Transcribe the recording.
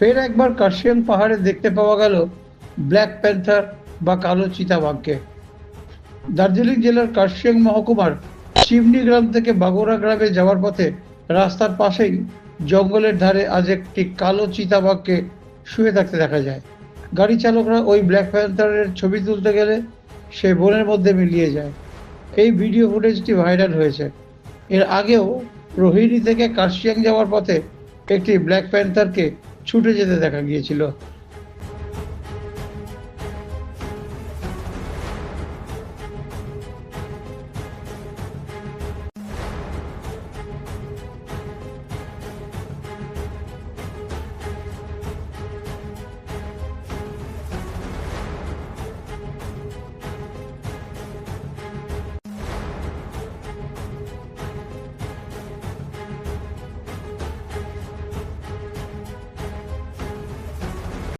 ফের একবার কার্শিয়াং পাহাড়ে দেখতে পাওয়া গেল ব্ল্যাক প্যান্থার বা কালো চিতাবাঘকে। দার্জিলিং জেলার কার্শিয়াং মহকুমার চিমনি গ্রাম থেকে বাগোরা গ্রামে যাওয়ার পথে রাস্তার পাশেই জঙ্গলের ধারে আজ একটি কালো চিতাবাঘকে শুয়ে থাকতে দেখা যায়। গাড়ি চালকরা ওই ব্ল্যাক প্যান্থারের ছবি তুলতে গেলে সে বনের মধ্যে মিলিয়ে যায়। এই ভিডিও ফুটেজটি ভাইরাল হয়েছে। এর আগেও রোহিণী থেকে কার্শিয়াং যাওয়ার পথে একটি ব্ল্যাক প্যান্থারকে ছুটে যেতে দেখা গিয়েছিল।